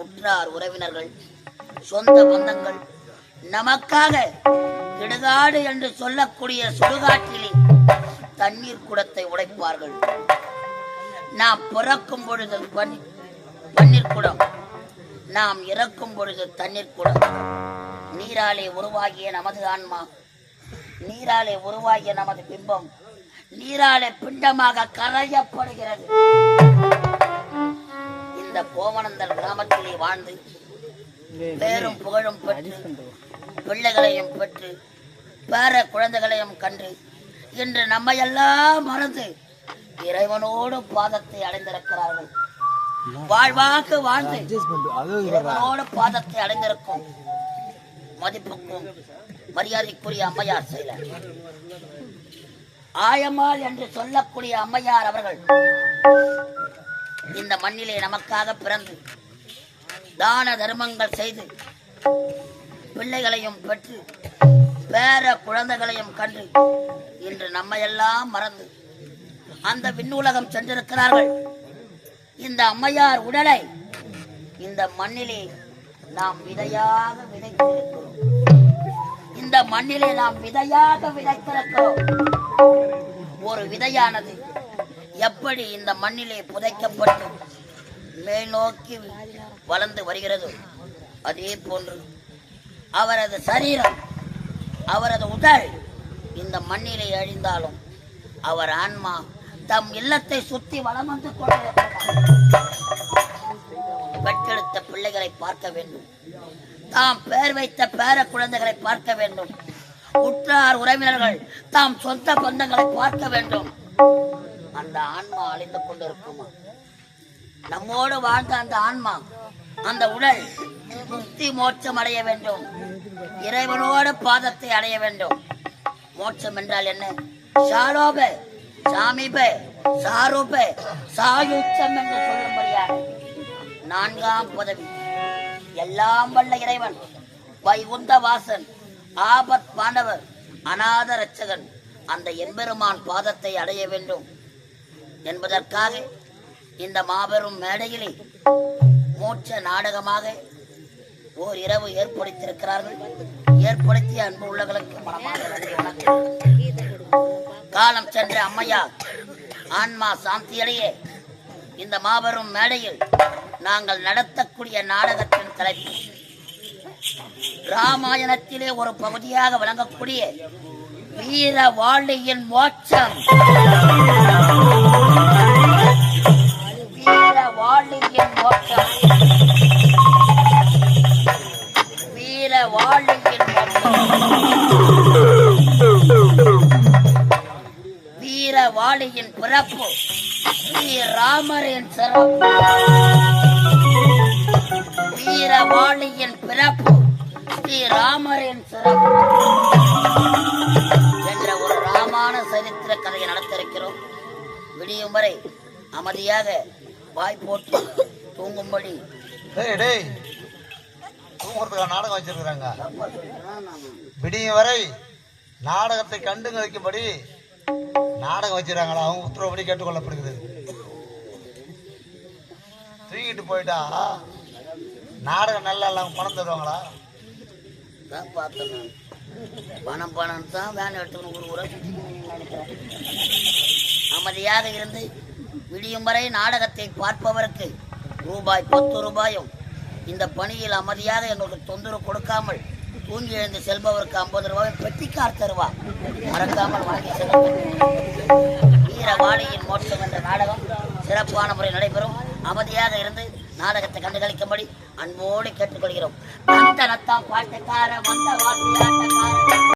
உற்றார் உறவினர்கள் சொந்த பந்தங்கள் நமக்காக இடுகாடு என்று சொல்லக்கூடிய சுடுகாட்டிலே தண்ணீர் குடத்தை உடைப்பார்கள். நாம் பிறக்கும் பொழுது பன்னீர் குடம் நாம் இறக்கும் பொழுது தண்ணீர் குடம். நீராலே உருவாகிய நமது ஆன்மா நீராலே உருவாகிய நமது பிம்பம் நீராலே பிண்டமாக கரையப்படுகிறது. கோவனந்தல் கிராமத்திலே வாழ்ந்து பேரும் புகழும் பெற்று பிள்ளைகளையும் பெற்று பேர குழந்தைகளையும் கண்டு இன்று நம்மையெல்லாம் மறந்து இறைவனோடு பாதத்தை அடைந்திருக்கிறார்கள். வாழ்வாக்கு வாழ்ந்து இறைவனோடு பாதத்தை அடைந்திருக்கும் மதிப்புக்கும் மரியாதைக்குரிய அம்மையார் செயலர். ஆயம்மாள் என்று சொல்லக்கூடிய அம்மையார் அவர்கள் இந்த மண்ணிலே நமக்காக பிறந்து தான தர்மங்கள் செய்து பிள்ளைகளையும் பெற்று பேர குழந்தைகளையும் கண்டு இன்று நம்மையெல்லாம் மறந்து அந்த விண்ணுலகம் சென்றிருக்கிறார்கள். இந்த அம்மையார் உடலை இந்த மண்ணிலே நாம் விதையாக விதைத்திருக்கிறோம். இந்த மண்ணிலே நாம் விதையாக விதைத்திருக்கிறோம். ஒரு விதையானது எப்படி இந்த மண்ணிலே புதைக்கப்பட்டு மேல் நோக்கி வளர்ந்து வருகிறதோ அதே போன்று அவரது சரீரம் அவரது உடல் இந்த மண்ணிலே அழிந்தாலும் அவர் ஆன்மா தம் இல்லத்தை சுற்றி வளம் வந்து பெற்றெடுத்த பிள்ளைகளை பார்க்க வேண்டும். தாம் பெயர் வைத்த பேர குழந்தைகளை பார்க்க வேண்டும். உற்றார் உறவினர்கள் தாம் சொந்த பந்தங்களை பார்க்க வேண்டும். அந்த ஆன்மா அழிந்து கொண்டிருக்குமா? நம்மோடு வாழ்ந்த அந்த ஆன்மா அந்த உடல் முக்தி மோட்சம் அடைய வேண்டும். இறைவனோட பாதத்தை அடைய வேண்டும். மோட்சம் என்றால் என்ன? சாலோப சாமிப சாரூப சாயுச்சம் என்று சொல்லும்படியாக. நான்காம் பதவி. எல்லாம் வல்ல இறைவன் வைகுந்த வாசன் ஆபத் பாண்டவர் அநாத ரட்சகன் அந்த எம்பெருமான் பாதத்தை அடைய வேண்டும். என்பதற்காக இந்த மாபெரும் மேடையிலே மோட்ச நாடகமாக ஓர் இரவு ஏற்படுத்தியிருக்கிறார்கள். ஏற்படுத்திய அன்பு உள்ளவர்களுக்கு மனமாக நன்றி வணக்கம். காலம் சென்ற அம்மையார் ஆன்மா சாந்தியடைய இந்த மாபெரும் மேடையில் நாங்கள் நடத்தக்கூடிய நாடகத்தின் தலைப்பு ராமாயணத்திலே ஒரு பகுதியாக விளங்கக்கூடிய வீர வாழியின் மோட்சம். வாழியின் வீர வீர வாழியின் பிறப்பு ஸ்ரீ ராமரின் சிறப்பு வீர வாழியின் பிறப்பு ஸ்ரீ ராமரின் சிறப்பு என்ற ஒரு ராமான சரித்திர கதையை நடத்திருக்கிறோம் விடியும் வரை அமைதியாக வாய் போட்டு தூங்கும்படி. டேய் டேய். தூங்குறதுக்காக நாடகம் வச்சிருக்கிறாங்க. விடியும் வரை நாடகத்தை கண்டு கழிக்கும்படி நாடகம் வச்சிருக்காங்களா அவங்க உத்தரவுப்படி கேட்டுக்கொள்ளப்படுகிறது. தூங்கிட்டு போயிட்டா நாடகம் நல்லா இல்லாம பணம் தருவாங்களா? தான் பார்த்தேன் நான். பணம் பணம் தான் வேன் எடுத்துக்கணும் ஒரு ஊரை அமைதியாக இருந்து விடியும் வரை நாடகத்தை பார்ப்பவருக்கு ரூபாய் பத்து ரூபாயும் இந்த பணியில் அமைதியாக எங்களுக்கு தொந்தரவு கொடுக்காமல் தூங்கி எழுந்து செல்பவருக்கு ஐம்பது ரூபாய் பெட்டிக்கார் தருவா மறக்காமல் வாங்கி செல்லுங்கள் வீரவாணியின் மோட்சம் என்ற நாடகம் சிறப்பான முறை நடைபெறும். அமைதியாக இருந்து நாடகத்தை கண்டுகளிக்கும்படி அன்போடு கேட்டுக்கொள்கிறோம். பாட்டுக்கார வந்த